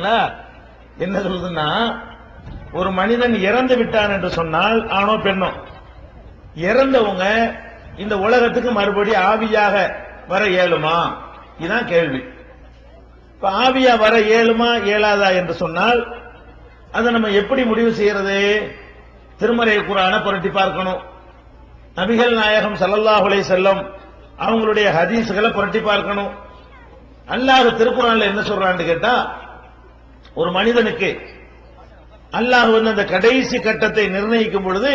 பாத்தீங்களா என்ன சொல்லுதுன்னா ஒரு மனிதன் இறந்து விட்டான் என்று சொன்னால் ஆணோ பெண்ணோ? இறந்தவங்க இந்த உலகத்துக்கு மறுபடியும் ஆவியாக வர இயலுமா? இதுதான் கேள்வி. இப்ப ஆவியா வர இயலுமா இயலாதா என்று சொன்னால் அதை நம்ம எப்படி முடிவு செய்யறது? திருமறை குரான புரட்டி பார்க்கணும். நபிகள் நாயகம் சல்லல்லாஹுலே செல்லும் செல்லம் அவங்களுடைய ஹதீஸ்களை புரட்டி பார்க்கணும். அல்லாஹ் திருக்குறான்ல என்ன சொல்றான்னு கேட்டா ஒரு மனிதனுக்கு அல்லாஹ் வந்து அந்த கடைசி கட்டத்தை நிர்ணயிக்கும் பொழுது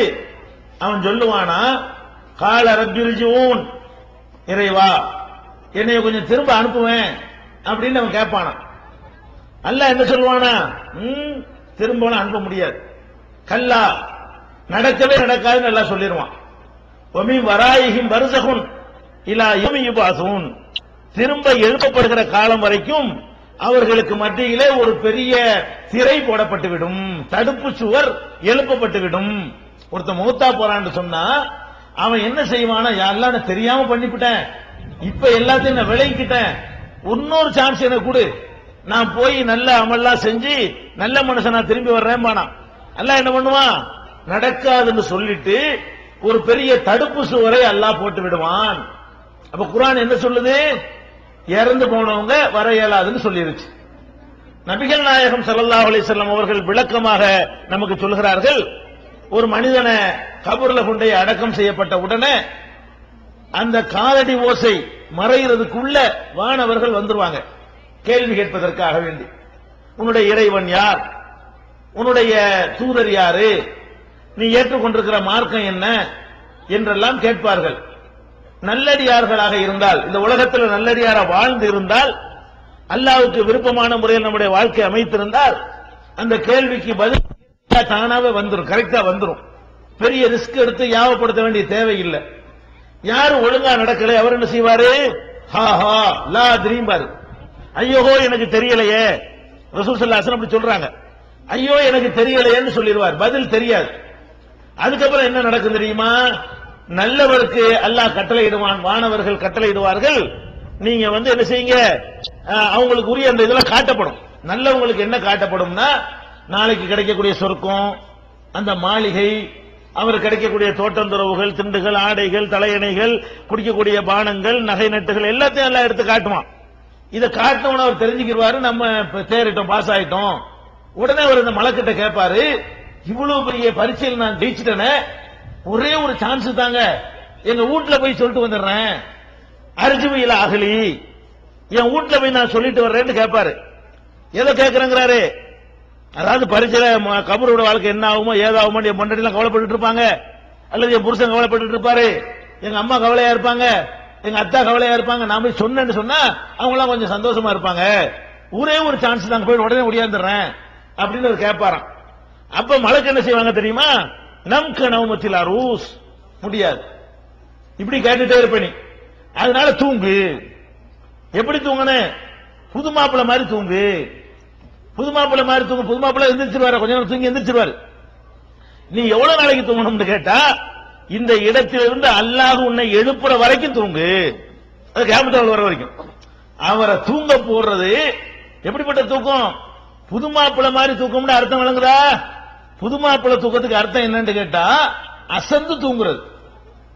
அவன் சொல்லுவானா கால ரப்பிர்ஜூன் இறைவா என்னைய கொஞ்சம் திரும்ப அனுப்புவேன் அப்படின்னு அவன் கேட்பானா அல்ல என்ன சொல்லுவானா ம், திரும்ப அனுப்ப முடியாது. கல்லா நடக்கவே நடக்காதுன்னு நல்லா சொல்லிடுவான் ஒமி வராயிகிம் வருசகுன் இலா யௌமி யுபாசூன் திரும்ப எழுப்பப்படுகிற காலம் வரைக்கும் அவர்களுக்கு மத்தியிலே ஒரு பெரிய திரை போடப்பட்டுவிடும். தடுப்பு சுவர் எழுப்பப்பட்டுவிடும். ஒருத்த ஒருத்தன் மூத்தா போறான்னு சொன்னா அவன் என்ன செய்வானா யாரெல்லாம் நான் தெரியாம பண்ணிவிட்டேன் இப்ப எல்லாத்தையும் நான் விளங்கிக்கிட்டேன். இன்னொரு சான்ஸ் எனக்கு கொடு. நான் போய் நல்ல அமல்லாம் செஞ்சு நல்ல மனுஷனா திரும்பி வர்றேன் பானா அல்லாஹ் என்ன பண்ணுவான்? நடக்காதுன்னு சொல்லிட்டு ஒரு பெரிய தடுப்பு சுவரை அல்லாஹ் போட்டு விடுவான் அப்ப குரான் என்ன சொல்லுது? இறந்து போனவங்க வர இயலாதுன்னு சொல்லிருச்சு. நபிகள் நாயகம் சல்லா அலைஹி அவர்கள் விளக்கமாக நமக்கு சொல்கிறார்கள் ஒரு மனிதனை கபூர்ல கொண்டே அடக்கம் செய்யப்பட்ட உடனே அந்த காலடி ஓசை மறைகிறதுக்குள்ள வானவர்கள் வந்துருவாங்க. கேள்வி கேட்பதற்காக வேண்டி. உன்னுடைய இறைவன் யார்? உன்னுடைய தூதர் யாரு? நீ ஏற்றுக்கொண்டிருக்கிற மார்க்கம் என்ன? என்றெல்லாம் கேட்பார்கள். நல்லடியார்களாக இருந்தால் இந்த உலகத்தில் நல்லடியார வாழ்ந்து இருந்தால் அல்லாவுக்கு விருப்பமான முறையில் நம்முடைய வாழ்க்கை அமைத்திருந்தால் அந்த கேள்விக்கு பதில் தானாவே வந்துடும் கரெக்டா வந்துரும். பெரிய ரிஸ்க் எடுத்து யாவப்படுத்த வேண்டிய தேவையில்லை. யாரும் ஒழுங்கா நடக்கல அவர் என்ன செய்வாரு? ஹா ஹா லா திரீம்பாரு ஐயோ எனக்கு தெரியலையே. ரசூல் அப்படி சொல்றாங்க. ஐயோ எனக்கு தெரியலையேன்னு சொல்லிடுவார். பதில் தெரியாது. அதுக்கப்புறம் என்ன நடக்கும் தெரியுமா? நல்லவருக்கு அல்லாஹ் கட்டளையிடுவான் வானவர்கள் கட்டளையிடுவார்கள். நீங்க வந்து என்ன செய்யுங்க? அவங்களுக்கு உரிய அந்த இதெல்லாம் காட்டப்படும். நல்லவங்களுக்கு என்ன காட்டப்படும்னா நாளைக்கு கிடைக்கக்கூடிய சொர்க்கம் அந்த மாளிகை அவர் கிடைக்கக்கூடிய தோட்டந்துறவுகள் திண்டுகள் ஆடைகள் தலையணைகள் குடிக்கக்கூடிய பானங்கள் நகை நட்டுகள் எல்லாத்தையும் எல்லாம் எடுத்து காட்டுவான். இதை காட்டினவன அவர் தெரிஞ்சுக்கிடுவாரு நம்ம தேறிட்டோம் பாஸ் ஆயிட்டோம். உடனே அவர் இந்த மலக்கிட்ட கேட்பாரு இவ்வளவு பெரிய பரீட்சையில் நான் ஜெயிச்சிட்டேனே ஒரே ஒரு சான்ஸ் தாங்க. எங்க வீட்டுல போய் சொல்லிட்டு வந்துடுறேன். அரிஜுமையில அகலி. என் வீட்டுல போய் நான் சொல்லிட்டு வர்றேன்னு கேட்பாரு எதை கேட்கிறேங்கிறாரு அதாவது பரிச்சையில கபரோட வாழ்க்கை என்ன ஆகுமோ ஏதாகுமோ என் பொண்டாட்டி எல்லாம் கவலைப்பட்டு இருப்பாங்க. அல்லது என் புருஷன் கவலைப்பட்டு இருப்பாரு. எங்க அம்மா கவலையா இருப்பாங்க. எங்க அத்தா கவலையா இருப்பாங்க. நான் போய் சொன்னேன்னு சொன்னா அவங்க எல்லாம் கொஞ்சம் சந்தோஷமா இருப்பாங்க. ஒரே ஒரு சான்ஸ் நாங்க போய் உடனே ஒடியாந்துடுறேன் அப்படின்னு அவர் கேட்பாராம். அப்ப மழைக்கு என்ன செய்வாங்க தெரியுமா? நம் கனவுமத்தில் அரூஸ்? முடியாது. இப்படி கேட்டுட்டே இருப்ப நீ. அதனால தூங்கு. எப்படி தூங்கனே? புது மாப்பிள்ள மாதிரி தூங்கு. புது மாப்பிள்ள மாதிரி தூங்கு. புது மாப்பிள்ள எந்திரிச்சிருவாரு. கொஞ்ச நேரம் தூங்கி எந்திரிச்சிருவாரு. நீ எவ்வளவு நாளைக்கு தூங்கணும்னு கேட்டா இந்த இடத்திலிருந்து அல்லாஹ் உன்னை எழுப்புற வரைக்கும் தூங்கு. அது கேபிட்டல் வர வரைக்கும். அவரை தூங்க போடுறது எப்படிப்பட்ட தூக்கம்? புது மாப்பிள்ள மாதிரி தூக்கம்னு அர்த்தம் விளங்குதா? புது மாப்பிள்ளை தூக்கத்துக்கு அர்த்தம் என்னன்னு கேட்டா அசந்து தூங்குறது.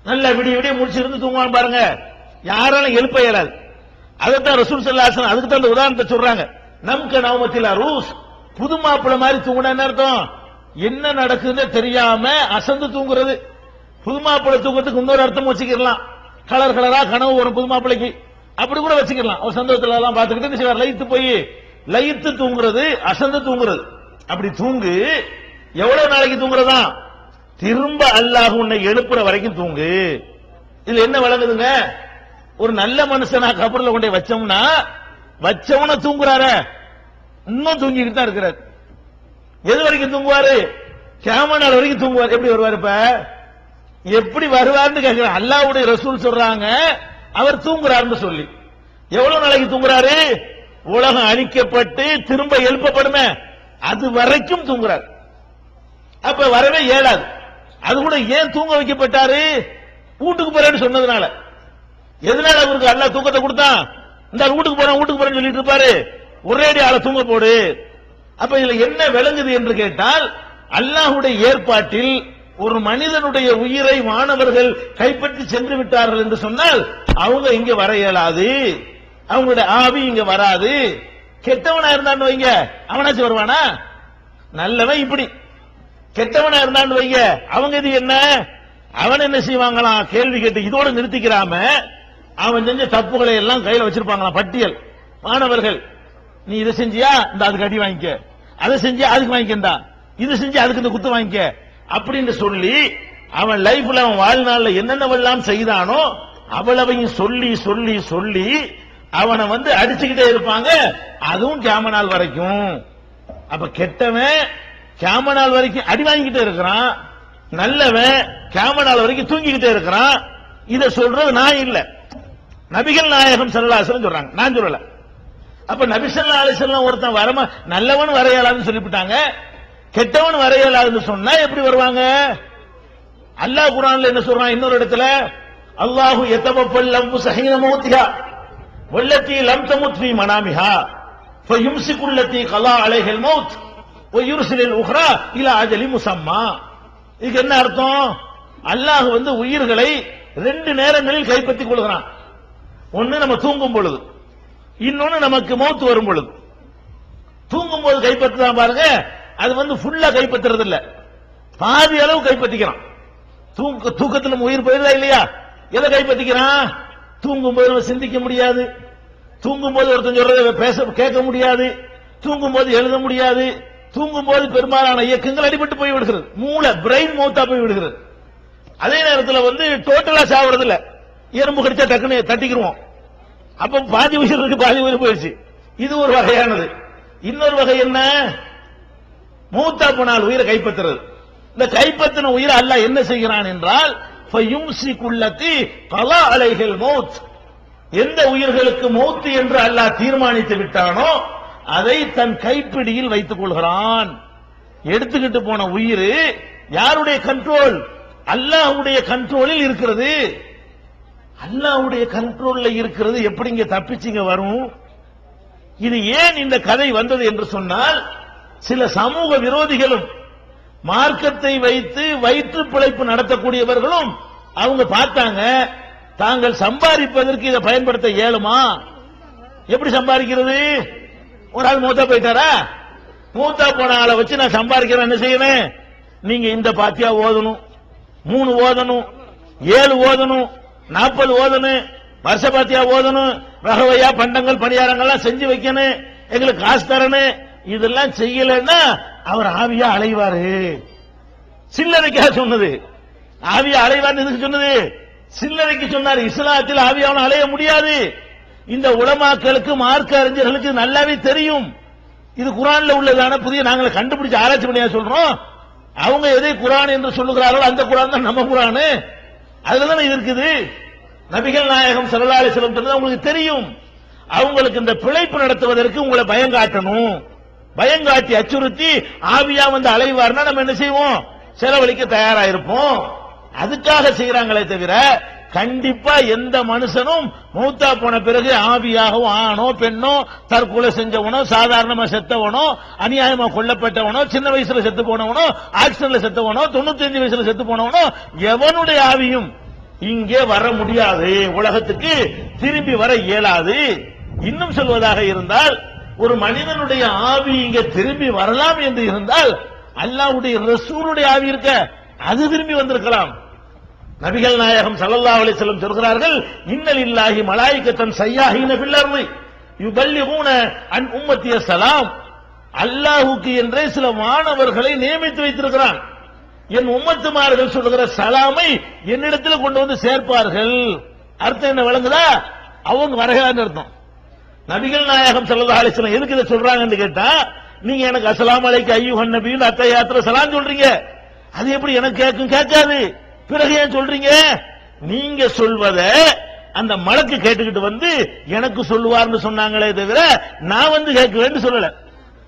நல்ல விடிய விடிய முடிச்சிருந்து தூங்குவான் பாருங்க. யாராலும் எழுப்ப இயலாது. அதைத்தான் ரசூல் சல்லாசன் அதுக்கு தான் உதாரணத்தை சொல்றாங்க. நம்க நவமத்தில் ரூஸ் புது மாப்பிள்ள மாதிரி தூங்கினா என்ன அர்த்தம்? என்ன நடக்குதுன்னு தெரியாம அசந்து தூங்குறது. புது மாப்பிள்ளை தூக்கத்துக்கு இன்னொரு அர்த்தம் வச்சுக்கலாம் கலர் கலரா கனவு வரும் புது மாப்பிள்ளைக்கு அப்படி கூட வச்சுக்கலாம் ஒரு சந்தோஷத்துல எல்லாம் பார்த்துக்கிட்டு லைத்து லயித்து போய் லயித்து தூங்குறது அசந்து தூங்குறது. அப்படி தூங்கு எவ்வளவு நாளைக்கு தூங்குறதா? திரும்ப அல்லாஹ் உன்னை எழுப்புற வரைக்கும் தூங்கு. இதுல என்ன வழங்குதுங்க ஒரு நல்ல மனுஷனா கபர்ல கொண்டே வச்சோம்னா வச்சவன தூங்குறார. இன்னும் தூங்கிக்கிட்டு தான் இருக்கிறார். எது வரைக்கும் தூங்குவாரு? கேம நாள் வரைக்கும் தூங்குவார். எப்படி வருவார் இப்ப? எப்படி வருவார்னு கேட்கிறேன் அல்லாஹ்வுடைய ரசூல் சொல்றாங்க. அவர் தூங்குறாருன்னு சொல்லி. எவ்வளவு நாளைக்கு தூங்குறாரு? உலகம் அழிக்கப்பட்டு திரும்ப எழுப்பப்படுமே. அது வரைக்கும் தூங்குறார். அப்ப வரவே இயலாது. அது கூட ஏன் தூங்க வைக்கப்பட்டாரு? வீட்டுக்கு போறேன்னு சொன்னதுனால. எதனால அவருக்கு அல்ல தூக்கத்தை கொடுத்தான்? இந்த வீட்டுக்கு போறேன் வீட்டுக்கு போறேன்னு சொல்லிட்டு இருப்பாரு. ஒரேடி ஆளை தூங்க போடு. அப்ப இதுல என்ன விளங்குது என்று கேட்டால் அல்லாஹுடைய ஏற்பாட்டில் ஒரு மனிதனுடைய உயிரை மாணவர்கள் கைப்பற்றி சென்று விட்டார்கள் என்று சொன்னால் அவங்க இங்க வர இயலாது. அவங்களுடைய ஆவி இங்க வராது. கெட்டவனா இருந்தான்னு வைங்க. அவனாச்சும் வருவானா? நல்லவன் இப்படி. கெட்டவனா இருந்தான்னு வைங்க. அவங்க இது என்ன? அவன் என்ன செய்வாங்களாம் கேள்வி கேட்டு இதோட நிறுத்திக்கிறாம அவன் செஞ்ச தப்புகளை எல்லாம் கையில வச்சிருப்பாங்களாம் பட்டியல். மாணவர்கள் நீ இதை செஞ்சியா? இந்த அதுக்கு அடி வாங்கிக்க. அதை செஞ்சியா? அதுக்கு வாங்கிக்கண்டா. இது செஞ்சு அதுக்கு இந்த குத்து வாங்கிக்க. அப்படின்னு சொல்லி அவன் லைஃப்ல அவன் வாழ்நாள்ல என்னென்னவெல்லாம் செய்தானோ அவ்வளவையும் சொல்லி சொல்லி சொல்லி அவனை வந்து அடிச்சுக்கிட்டே இருப்பாங்க. அதுவும் கேம நாள் வரைக்கும். அப்ப கெட்டவன் கேம நாள் வரைக்கும் அடி வாங்கிக்கிட்டே இருக்கிறான். நல்லவன் கேம நாள் வரைக்கும் தூங்கிக்கிட்டே இருக்கிறான். இதை சொல்றது நான் இல்ல. நபிகள் நாயகம் சல்லாசலம் சொல்றாங்க. நான் சொல்லல. அப்ப நபி அலிசல்லாம் ஒருத்தன் வரமா நல்லவன் வரையலாதுன்னு சொல்லிவிட்டாங்க. கெட்டவன் வரையலாதுன்னு சொன்னா எப்படி வருவாங்க? அல்லாஹ் குரான்ல என்ன சொல்றான்? இன்னொரு இடத்துல அல்லாஹு எத்தவப்பல் லம்பு சஹீன மூத்தியா வல்லத்தி லம் தமுத் மனாமிஹா ஃபயும்சிகு கலா அலைஹில் மௌத். ஒய்யுருசிலில் உஹ்ரா இல்ல அஜலி முசம்மா இதுக்கு என்ன அர்த்தம்? அல்லாஹ் வந்து உயிர்களை ரெண்டு நேரங்களில் கைப்பற்றிக் கொள்கிறான். ஒன்னு நம்ம தூங்கும் பொழுது இன்னொன்னு நமக்கு மௌத்து வரும் பொழுது. தூங்கும் போது கைப்பற்றுதான் பாருங்க அது வந்து ஃபுல்லா கைப்பற்றுறது இல்ல பாதி அளவு கைப்பற்றிக்கிறான். தூக்க தூக்கத்தில் நம்ம உயிர் போயிருதா இல்லையா? எதை கைப்பற்றிக்கிறான்? தூங்கும் போது நம்ம சிந்திக்க முடியாது. தூங்கும் போது ஒருத்தன் சொல்றத பேச கேட்க முடியாது. தூங்கும் போது எழுத முடியாது. தூங்கும் போது பெரும்பாலான இயக்கங்கள் அடிபட்டு போய் விடுகிறது. மூளை பிரெயின் மௌத்தா போய் விடுகிறது. அதே நேரத்தில் வந்து டோட்டலா சாவறது இல்ல எறும்பு கடிச்சா டக்குன்னு தட்டிக்கிருவோம். அப்ப பாதி உயிர் இருக்கு பாதி உயிர் போயிடுச்சு. இது ஒரு வகையானது. இன்னொரு வகை என்ன? மூத்தா போனால் உயிரை கைப்பற்றுறது. இந்த கைப்பற்றின உயிரை அல்லாஹ் என்ன செய்கிறான் என்றால் குள்ளத்தி பல அலைகள் மௌத். எந்த உயிர்களுக்கு மௌத்து என்று அல்லாஹ் தீர்மானித்து விட்டானோ அதை தன் கைப்பிடியில் வைத்துக் கொள்கிறான். எடுத்துக்கிட்டு போன உயிர் யாருடைய கண்ட்ரோல் அல்லாஹ்வுடைய கண்ட்ரோலில் இருக்கிறது. அல்லாஹ்வுடைய கண்ட்ரோல்ல இருக்கிறது. எப்படிங்க தப்பிச்சிங்க வரும் இது ஏன் இந்த கதை வந்தது என்று சொன்னால் சில சமூக விரோதிகளும் மார்க்கத்தை வைத்து வயிற்று பிழைப்பு நடத்தக்கூடியவர்களும் அவங்க பார்த்தாங்க தாங்கள் சம்பாதிப்பதற்கு இதை பயன்படுத்த இயலுமா? எப்படி சம்பாதிக்கிறது? ஒரு ஆள் மூத்தா போயிட்டாரா? மூத்தா போன ஆளை வச்சு நான் சம்பாதிக்கிறேன் என்ன செய்யணும்? நீங்க இந்த பாத்தியா ஓதணும். மூணு ஓதணும். ஏழு ஓதணும். நாற்பது ஓதணும். வருஷ பாத்தியா ஓதணும். ரகவையா பண்டங்கள் பணியாரங்கள்லாம் செஞ்சு வைக்கணும். எங்களுக்கு காசு தரணும். இதெல்லாம் செய்யலைன்னா அவர் ஆவியா அலைவாரு. சில்லறைக்காக சொன்னது. ஆவியா அலைவார்னு எதுக்கு சொன்னது? சில்லறைக்கு சொன்னார். இஸ்லாத்தில் ஆவியாவன அலைய முடியாது. இந்த உலமாக்களுக்கு மார்க்க அறிஞர்களுக்கு நல்லாவே தெரியும். இது குரான்ல உள்ளதான புதிய நாங்கள் கண்டுபிடிச்சு ஆராய்ச்சி பண்ணியா சொல்றோம்? அவங்க எதை குரான் என்று சொல்லுகிறார்களோ அந்த குரான் தான் நம்ம குரானு. அதுலதான் இது இருக்குது. நபிகள் நாயகம் சரலாலி செல்லம் உங்களுக்கு தெரியும். அவங்களுக்கு இந்த பிழைப்பு நடத்துவதற்கு உங்களை பயங்காட்டணும் பயங்காட்டி அச்சுறுத்தி ஆவியா வந்து அலைவார்னா நம்ம என்ன செய்வோம்? செலவழிக்க தயாரா இருப்போம் அதுக்காக செய்யறாங்களே தவிர கண்டிப்பா எந்த மனுஷனும் மூத்தா போன பிறகு ஆவியாகவும் ஆணோ பெண்ணோ தற்கொலை செஞ்சவனோ சாதாரணமா செத்தவனோ அநியாயமா கொல்லப்பட்டவனோ சின்ன வயசுல செத்து போனவனோ ஆக்சிடென்ட்ல செத்தவனோ தொண்ணூத்தி அஞ்சு வயசுல செத்து போனவனோ எவனுடைய ஆவியும் இங்கே வர முடியாது. உலகத்துக்கு திரும்பி வர இயலாது. இன்னும் சொல்வதாக இருந்தால் ஒரு மனிதனுடைய ஆவி இங்க திரும்பி வரலாம் என்று இருந்தால் அல்லாவுடைய ரசூலுடைய ஆவி இருக்க அது திரும்பி வந்திருக்கலாம். நபிகள் நாயகம் சல்லல்லா அலைஹி வஸல்லம் சொல்கிறார்கள் இன்னல் இல்லாஹி மலாய்க்கத்தன் சையாகின ஃபில் அர்தி யுபல்லிகூன அன் உம்மத்திய சலாம். அல்லாஹுக்கு என்றே சில மாணவர்களை நியமித்து வைத்திருக்கிறான். என் உம்மத்துமார்கள் சொல்லுகிற சலாமை என்னிடத்தில் கொண்டு வந்து சேர்ப்பார்கள். அர்த்தம் என்ன விளங்குதா? அவங்க வரகான்னு அர்த்தம். நபிகள் நாயகம் ஸல்லல்லாஹு அலைஹி எதுக்கு இதை சொல்றாங்கன்னு கேட்டா நீங்க எனக்கு அசலாம் அலைக்கு ஐயோ நபின்னு அத்தை யாத்திரை சலாம் சொல்றீங்க. அது எப்படி எனக்கு கேட்கும்? கேட்காது. பிறகு ஏன் சொல்றீங்க? நீங்க சொல்வத அந்த மலக்கு கேட்டுக்கிட்டு வந்து எனக்கு சொல்லுவார்னு சொன்னாங்களே தவிர நான் வந்து கேட்குவேன்னு சொல்லல.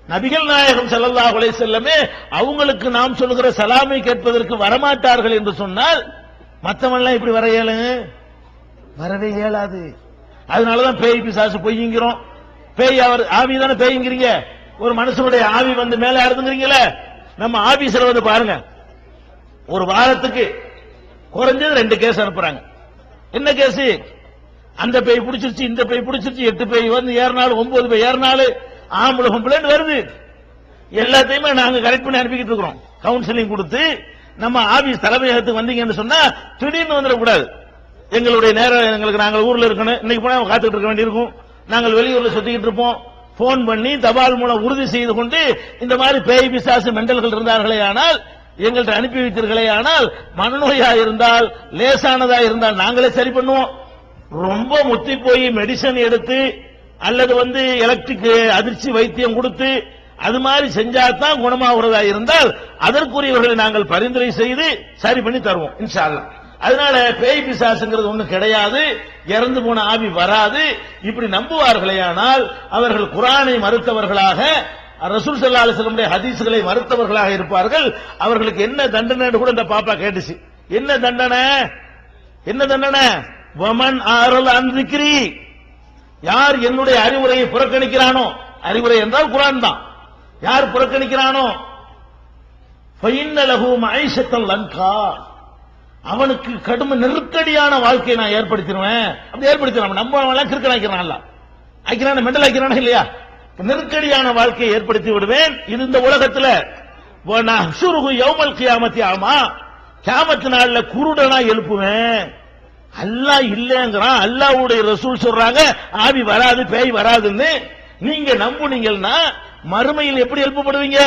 நபிகள் நாயகம் ஸல்லல்லாஹு அலைஹி வஸல்லமே அவங்களுக்கு நாம் சொல்லுகிற சலாமை கேட்பதற்கு வரமாட்டார்கள் என்று சொன்னால் மத்தவன்லாம் இப்படி வர இயலு வரவே இயலாது அதனாலதான் பேய் பிசாசு பொய்ங்கிறோம் பேய் அவர் ஆவி தானே பேய்ங்கிறீங்க? ஒரு மனுஷனுடைய ஆவி வந்து மேல ஆடுதுங்கிறீங்களே நம்ம ஆபீஸ்ல வந்து பாருங்க. ஒரு வாரத்துக்கு குறைஞ்சது ரெண்டு கேஸ் அனுப்புறாங்க. என்ன கேஸ்? அந்த பேய் பிடிச்சிருச்சு இந்த பேய் பிடிச்சிருச்சு எட்டு பேய் வந்து ஏறினாலும் ஒன்பது பேய் ஏறினாலும் ஆம்பளை பொம்பளைன்னு வருது. எல்லாத்தையுமே நாங்க கரெக்ட் பண்ணி அனுப்பிக்கிட்டு இருக்கிறோம். கவுன்சிலிங் கொடுத்து நம்ம ஆபீஸ் தலைமையகத்துக்கு வந்தீங்கன்னு சொன்னா திடீர்னு வந்துடக்கூடாது. எங்களுடைய நேரம் எங்களுக்கு நாங்கள் ஊர்ல இருக்கணும். இன்னைக்கு போனா காத்துக்கிட்டு இருக்க வேண்டியிருக்கும். நாங்கள் வெளியூர்ல சுத்திக்கிட்டு இருப்போம். போன் பண்ணி தபால் மூலம் உறுதி செய்து கொண்டு இந்த மாதிரி பேய் பிசாசு மெண்டல்கள் இருந்தார்களே ஆனால் எங்கள்கிட்ட அனுப்பி வைத்தீர்களே ஆனால் மனநோயா இருந்தால் லேசானதா இருந்தால் நாங்களே சரி பண்ணுவோம். ரொம்ப முத்தி போய் மெடிசன் எடுத்து அல்லது வந்து எலக்ட்ரிக் அதிர்ச்சி வைத்தியம் கொடுத்து அது மாதிரி செஞ்சாதான் குணமாகிறதா இருந்தால் அதற்குரியவர்களை நாங்கள் பரிந்துரை செய்து சரி பண்ணி தருவோம் இன்ஷால்லாம் அதனால பேய் பிசாசுங்கிறது ஒண்ணு கிடையாது இறந்து போன ஆவி வராது. இப்படி நம்புவார்களேயானால் அவர்கள் குரானை மறுத்தவர்களாக ரசூல் சல்லா அலிஸ்லமுடைய ஹதீஸ்களை மறுத்தவர்களாக இருப்பார்கள். அவர்களுக்கு என்ன தண்டனை கூட இந்த பாப்பா கேட்டுச்சு. என்ன தண்டனை? என்ன தண்டனை? வமன் ஆரல் அன்றிக்கிரி யார் என்னுடைய அறிவுரையை புறக்கணிக்கிறானோ? அறிவுரை என்றால் குரான் தான். யார் புறக்கணிக்கிறானோ? ஃபைன்னலஹு மஐஷத்தல் லங்கா அவனுக்கு கடும் நெருக்கடியான வாழ்க்கையை நான் ஏற்படுத்திடுவேன். அப்படி ஏற்படுத்திடுவேன். நம்ம எல்லாம் கிறுக்கன் ஆக்கிறான்ல ஆக்கிறான மெண்டல் ஆக்கிறானா இல்லையா? நெருக்கடியான வாழ்க்கையை ஏற்படுத்தி விடுவேன். இது இந்த உலகத்தில் யௌமல் கியாமத்தி ஆமா கியாமத்து நாள்ல குருடனா எழுப்புவேன். அல்லாஹ் இல்லங்கிறான். அல்லாவுடைய ரசூல் சொல்றாங்க ஆவி வராது பேய் வராதுன்னு. நீங்க நம்புனீங்கன்னா மறுமையில் எப்படி எழுப்பப்படுவீங்க?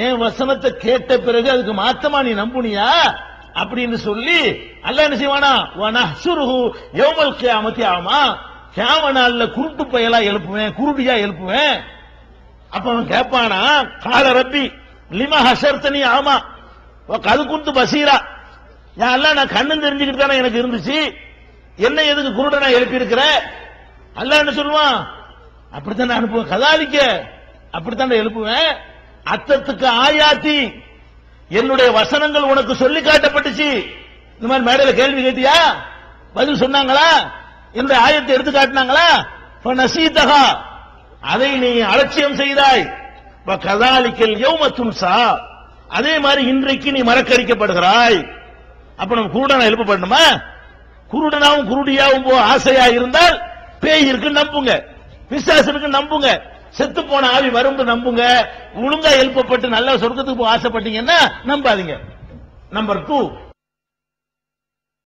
ஏன் வசனத்தை கேட்ட பிறகு அதுக்கு மாத்தமா நீ நம்புனியா? அப்படின்னு சொல்லி அல்லாஹ் என்ன செய்வானா? சுருகு யௌமல் கியாமத்தி ஆமா கேம நாள்ல குருட்டு பயலா எழுப்புவேன் குருடியா எழுப்புவேன். அப்ப அவன் கேட்பானா கால ரப்பி லிமா ஹசர்த்தனி ஆமா கது குத்து பசீரா. எல்லாம் நான் கண்ணு தெரிஞ்சுக்கிட்டு தானே எனக்கு இருந்துச்சு. என்ன எதுக்கு குருடனா எழுப்பி இருக்கிற அல்ல என்ன சொல்லுவான் அப்படித்தான் நான் அனுப்புவேன் கதாலிக்க அப்படித்தான் எழுப்புவேன். அத்தத்துக்கு ஆயாத்தி என்னுடைய வசனங்கள் உனக்கு சொல்லி காட்டப்பட்டுச்சு. இந்த மாதிரி மேடையில கேள்வி கேட்டியா? பதில் சொன்னாங்களா? இந்த ஆயத்தை எடுத்து காட்டினாங்களா? நசீதகா அதை நீ அலட்சியம் செய்தாய். இப்ப கதாலிக்கல் யௌம சா அதே மாதிரி இன்றைக்கு நீ மறக்கரிக்கப்படுகிறாய் அப்ப நம்ம குருடனா எழுப்பப்படணுமா? குருடனாவும் குருடியாவும் போ ஆசையா இருந்தால் பேய் இருக்கு நம்புங்க. பிசாசனுக்கு நம்புங்க. செத்து போன ஆவி வரும் நம்புங்க. ஒழுங்கா எழுப்பப்பட்டு நல்ல சொர்க்கத்துக்கு போக ஆசைப்பட்டீங்கன்னா நம்பாதீங்க. Number two